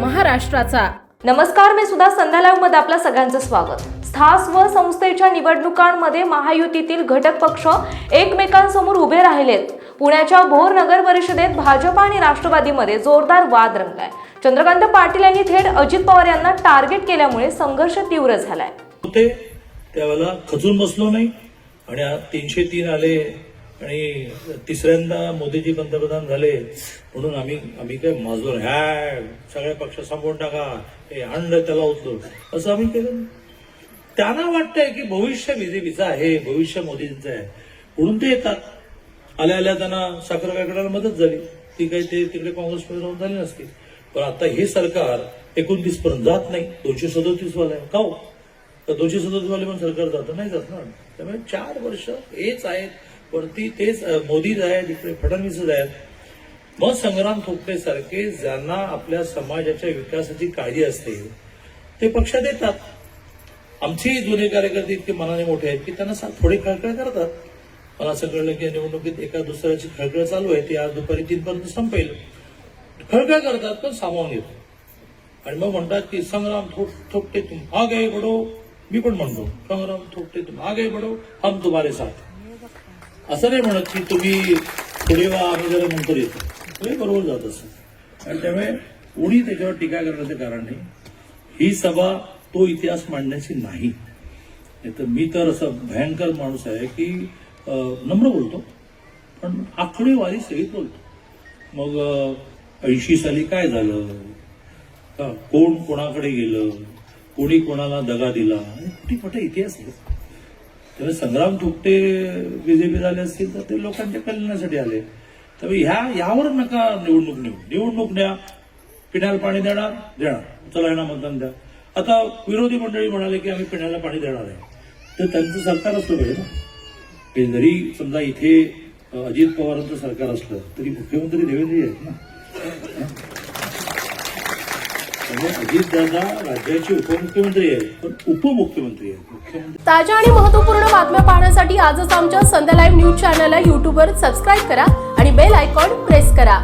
महाराष्ट्राचा. नमस्कार मी सुद्धा संध्या लाईव्हमध्ये आपल्या सगळ्यांचं स्वागत. स्थास व संस्थेच्या निवडणुकांमध्ये महायुतीतील घटक पक्ष एकमेकांसमोर उभे राहिलेत. पुण्याच्या भोर नगर परिषदेत भाजप आणि राष्ट्रवादीमध्ये जोरदार वाद रंगलाय. चंद्रकांत पाटील यांनी थेट अजित पवार यांना टार्गेट केल्यामुळे संघर्ष तीव्र झालाय. होते त्यावेळेला खचून बसलो नाही आणि तीनशे तीन आले आणि तिसऱ्यांदा मोदीजी पंतप्रधान झाले म्हणून आम्ही आम्ही काय माजूर ह्या सगळ्या पक्ष संपवून टाका हे अंड त्याला उचलू असं आम्ही केलं. त्यांना वाटतंय की भविष्य बीजेपीचं आहे भविष्य मोदींचं आहे. म्हणून ते येतात. आल्या आल्या त्यांना साखर कारखान्याला मदत झाली. ती काही ते तिकडे काँग्रेसमध्ये राहून झाली नसती. पण आता हे सरकार एकोणतीस पर्यंत जात नाही. दोनशे सदोतीस वाला आहे. का हो? तर दोनशे सदोतीस वाले पण सरकार जातं नाही जात ना. त्यामुळे चार वर्ष हेच आहेत. वरती तेच अं, मोदीच आहेत इकडे फडणवीसच आहेत. मग संग्राम थोपटे सारखे ज्यांना आपल्या समाजाच्या विकासाची काळजी असते ते पक्षात येतात आमचे जुने कार्यकर्ते इतके मनाने मोठे आहेत की त्यांना थोडे खळखळ करतात. मला असं कळलं की निवडणुकीत एका दुसऱ्याची खळखळ चालू आहे ती आज दुपारी तीनपर्यंत संपेल. खळखळ करतात पण सामावून येतो आणि मग म्हणतात की संग्राम थोप थोपटे तुम आगे बडो. मी पण म्हणतो संग्राम थोपटे तुम आगे बडो हम तुम्हारे साथ. असं नाही म्हणत की तुम्ही पुढे वा आम्ही जरा नंतर येतो हे बरोबर जात असतो. आणि त्यामुळे कोणी त्याच्यावर टीका करण्याचं कारण नाही. ही सभा तो इतिहास मांडण्याची नाही. नाहीतर मी तर असं भयंकर माणूस आहे की नम्र बोलतो. पण आकडेवारी सहित बोलतो. मग ऐंशी साली काय झालं? कोण कोणाकडे गेलं? कोणी कोणाला दगा दिला? आणि कुठे कुठे इतिहास आहे. त्यामुळे संग्राम थोपटे बीजेपी झाले असतील तर ते लोकांच्या कल्याणासाठी आले. तर ह्या यावर नका निवडणूक नेऊ. निवडणूक द्या पिण्याला पाणी देणार देणार. चला यांना मतदान द्या. आता विरोधी मंडळी म्हणाले की आम्ही पिण्याला पाणी देणार आहे तर त्यांचं सरकार असलं पाहिजे ना. जरी समजा इथे अजित पवारांचं सरकार असलं तरी मुख्यमंत्री देवेंद्र आहेत ना त्यामुळे अजितदादा म्हणजे राज्याचे उपमुख्यमंत्री आहेत पण उपमुख्यमंत्री आहेत. ताज्या आणि महत्त्वपूर्ण बातम्या पाहण्यासाठी आजच आमच्या संध्या लाईव्ह न्यूज चॅनलला यूट्यूबवर सबस्क्राईब करा आणि बेल आयकॉन प्रेस करा.